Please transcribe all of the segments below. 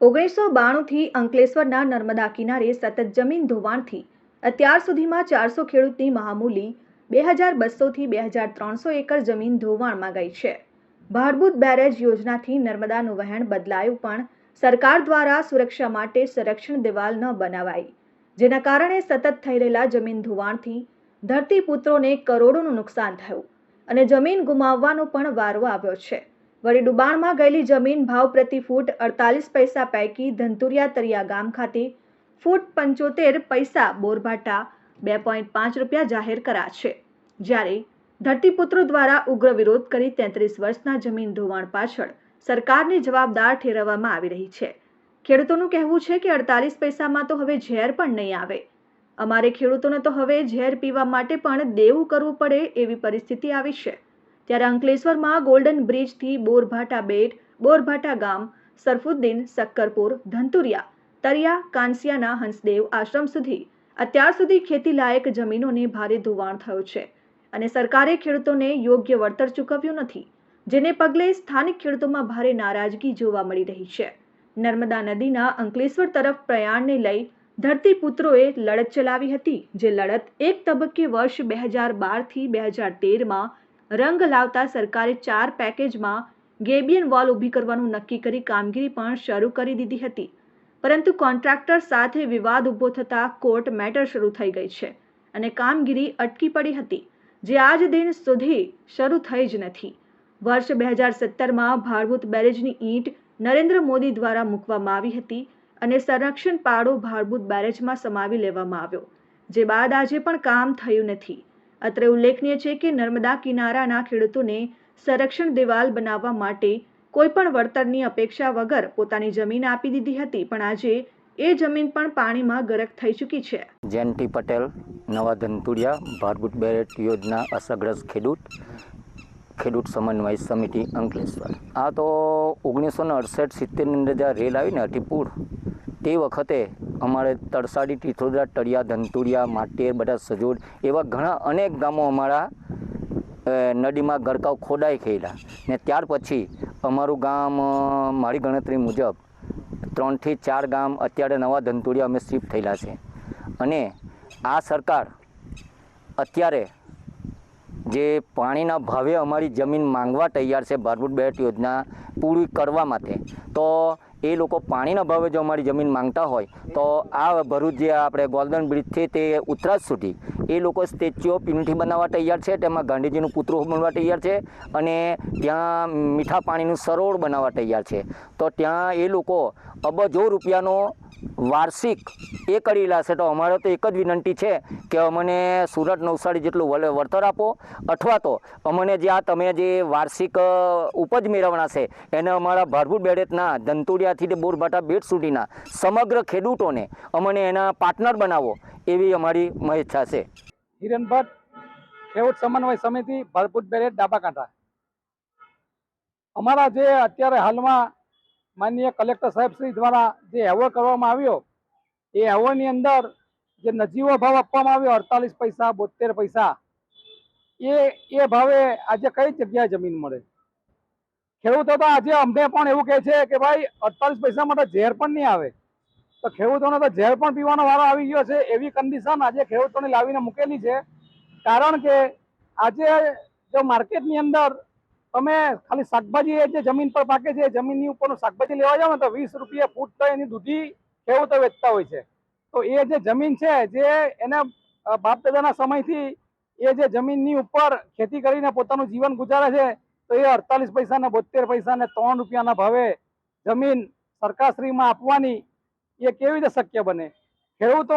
ઓગણીસો બાણુંથી અંકલેશ્વરના નર્મદા કિનારે સતત જમીન ધોવાણથી અત્યાર સુધીમાં ચારસો ખેડૂતની મહામૂલી બે હજાર બસોથી બે હજાર ત્રણસો એકર જમીન ધોવાણમાં ગઈ છે. ભાડભૂત બેરેજ યોજનાથી નર્મદાનું વહેણ બદલાયું પણ સરકાર દ્વારા સુરક્ષા માટે સંરક્ષણ દિવાલ ન બનાવાઈ, જેના કારણે સતત થઈ રહેલા જમીન ધોવાણથી ધરતીપુત્રોને કરોડોનું નુકસાન થયું અને જમીન ગુમાવવાનો પણ વારો આવ્યો છે. વળી ડુબાણમાં ગયેલી જમીન ભાવ પ્રતિ ફૂટ અડતાલીસ પૈસા પૈકી ધંતુરિયા તરિયા ગામ ખાતે ફૂટ પંચોતેર પૈસા બોરભાટા બે પોઈન્ટ પાંચ રૂપિયા જાહેર કર્યા છે. જ્યારે ધરતીપુત્રો દ્વારા ઉગ્ર વિરોધ કરી તેત્રીસ વર્ષના જમીન ધોવાણ પાછળ સરકારને જવાબદાર ઠેરવવામાં આવી રહી છે. ખેડૂતોનું કહેવું છે કે અડતાલીસ પૈસામાં તો હવે ઝેર પણ નહીં આવે. અમારે ખેડૂતોને તો હવે ઝેર પીવા માટે પણ દેવું કરવું પડે એવી પરિસ્થિતિ આવી છે. ત્યારે અંકલેશ્વરમાં ગોલ્ડન બ્રિજથી બોરભાટા બેટ, બોરભાટા ગામ, સરફુદ્દીન, સક્કરપુર, ધંતુરિયા, તરિયા, કાંસિયાના હંસદેવ આશ્રમ સુધી. અત્યાર સુધી ખેતીલાયક જમીનોને ભારે ધોવાણ થયું છે અને સરકારે ખેડૂતોને યોગ્ય વળતર ચૂકવ્યું નથી, જેને પગલે સ્થાનિક ખેડૂતોમાં ભારે નારાજગી જોવા મળી રહી છે. નર્મદા નદીના અંકલેશ્વર તરફ પ્રયાણને લઈ ધરતીપુત્રોએ લડત ચલાવી હતી, જે લડત એક તબક્કે વર્ષ બે હજાર બારથી બે હજાર તેરમાં રંગ લાવતા સરકારે ચાર પેકેજમાં ગેબિયન વોલ ઊભી કરવાનું નક્કી કરી કામગીરી પણ શરૂ કરી દીધી હતી. પરંતુ કોન્ટ્રાક્ટર સાથે વિવાદ ઊભો થતાં કોર્ટ મેટર શરૂ થઈ ગઈ છે અને કામગીરી અટકી પડી હતી, જે આજ દિન સુધી શરૂ થઈ જ નથી. વર્ષ બે હજાર સત્તરમાં ભારભૂત બેરેજની ઈંટ નરેન્દ્ર મોદી દ્વારા મૂકવામાં આવી હતી અને સંરક્ષણ પાડો ભારભૂત બેરેજમાં સમાવી લેવામાં આવ્યો, જે બાદ આજે પણ કામ થયું નથી. અત્રે ઉલ્લેખનીય છે કે નર્મદા કિનારાના ખેડૂતોને સંરક્ષણ દિવાલ બનાવવા માટે કોઈપણ વળતરની અપેક્ષા વગર પોતાની જમીન આપી દીધી હતી, પણ આજે એ જમીન પણ પાણીમાં ગરક થઈ ચૂકી છે. જયંતિ પટેલ, નવા ધનતુરિયા ભારભૂત બેરેટ યોજના અસરગ્રસ્ત ખેડૂત ખેડૂત સમન્વય સમિતિ, અંકલેશ્વર. આ તો ઓગણીસો ને અડસઠ સિત્તેરની અંદર જ્યાં રેલ આવી ને અટીપુર તે વખતે અમારે તરસાડી ટીથોદરા તળિયા ધંતુરિયા માટેર બધા સજોડ એવા ઘણા અનેક ગામો અમારા નદીમાં ગરકાવ ખોદાઈ ગયેલા. ને ત્યાર પછી અમારું ગામ મારી ગણતરી મુજબ ત્રણથી ચાર ગામ અત્યારે નવા ધંતુરિયા અમે શિફ્ટ થયેલા છે. અને આ સરકાર અત્યારે જે પાણીના ભાવે અમારી જમીન માંગવા તૈયાર છે ભારભૂત બેટ યોજના પૂરી કરવા માટે, તો એ લોકો પાણીના ભાવે જો અમારી જમીન માંગતા હોય, તો આ ભરૂચ જે આપણે ગોલ્ડન બ્રિજથી તે ઉત્તરાજ સુધી, એ લોકો સ્ટેચ્યુ ઓફ યુનિટી બનાવવા તૈયાર છે, તેમાં ગાંધીજીનું પુતળું બનવા તૈયાર છે, અને ત્યાં મીઠા પાણીનું સરોવર બનાવવા તૈયાર છે. તો ત્યાં એ લોકો અબજો રૂપિયાનો વાર્ષિક એ કરી લાશે તો અમારે તો એક જ વિનંતી છે કે અમને સુરત નવસારી જેટલું વળ- વળતર આપો, અથવા તો અમને જે આ તમે જે વાર્ષિક ઉપજ મેળવણા છે, એને અમારા ભારભૂત બેડેતના ધંતુડિયાથી તે બોરભાટા બેટ સુધીના સમગ્ર ખેડૂતોને અમને એના પાર્ટનર બનાવો એવી અમારી મહેચ્છા છે. હિરણ ભટ્ટ, ખેડૂત સમન્વય સમિતિ ભરપૂર બેરેટ ડાબાકાંઠા અમારા જે અત્યારે હાલમાં માનનીય કલેક્ટર સાહેબ શ્રી દ્વારા જે એવોર્ડ કરવામાં આવ્યો, એ એવોર્ડની અંદર જે નજીવો ભાવ આપવામાં આવ્યો, અડતાલીસ પૈસા બોતેર પૈસા, એ એ ભાવે આજે કઈ જગ્યાએ જમીન મળે? ખેડૂતો તો આજે અમને પણ એવું કહે છે કે ભાઈ, અડતાલીસ પૈસા માટે ઝેર પણ નહીં આવે. તો ખેડૂતોને તો ઝેર પણ પીવાનો વારો આવી ગયો છે, એવી કન્ડિશન આજે ખેડૂતોને લાવીને મૂકેલી છે. કારણ કે આજે જો માર્કેટની અંદર તમે ખાલી શાકભાજી એ જે જમીન પર પાકે છે જમીનની ઉપરનું શાકભાજી લેવા જાઓ ને તો વીસ રૂપિયા ફૂટ તો એની દૂધી ખેડૂતો વેચતા હોય છે. તો એ જે જમીન છે, જે એને બાપ દાદાના સમયથી એ જે જમીનની ઉપર ખેતી કરીને પોતાનું જીવન ગુજારે છે તો એ અડતાલીસ પૈસા ને બોતેર પૈસા ને ત્રણ રૂપિયાના ભાવે જમીન સરકારશ્રીમાં આપવાની એ કેવી રીતે શક્ય બને? ખેડૂતો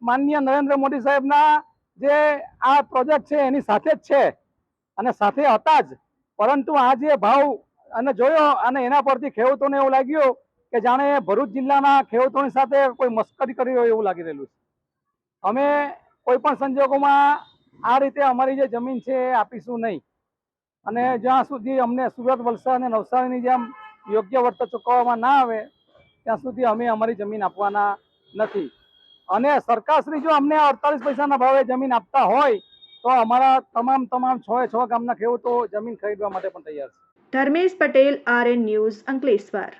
માનનીય નરેન્દ્ર મોદી સાહેબના જે આ પ્રોજેક્ટ છે એની સાથે જ છે અને સાથે હતા જ. પરંતુ આ જે ભાવ અને જોયો અને એના પરથી ખેડૂતોને એવું લાગ્યું કે જાણે ભરૂચ જિલ્લાના ખેડૂતોની સાથે કોઈ મસ્કરી કરી હોય એવું લાગી રહેલું છે. અમે કોઈ પણ સંજોગોમાં આ રીતે અમારી જે જમીન છે એ આપીશું નહીં. અને જ્યાં સુધી અમને સુરત, વલસાડ અને નવસારીની જેમ યોગ્ય વળતર ચૂકવવામાં ના આવે, ત્યાં સુધી અમે અમારી જમીન આપવાના નથી. અને સરકારશ્રી જો અમને અડતાલીસ પૈસાના ભાવે જમીન આપતા હોય, તો અમારા તમામ તમામ છ છ ગામના ખેડૂતો જમીન ખરીદવા માટે પણ તૈયાર છે. Dharmesh Patel R N news Ankleshwar.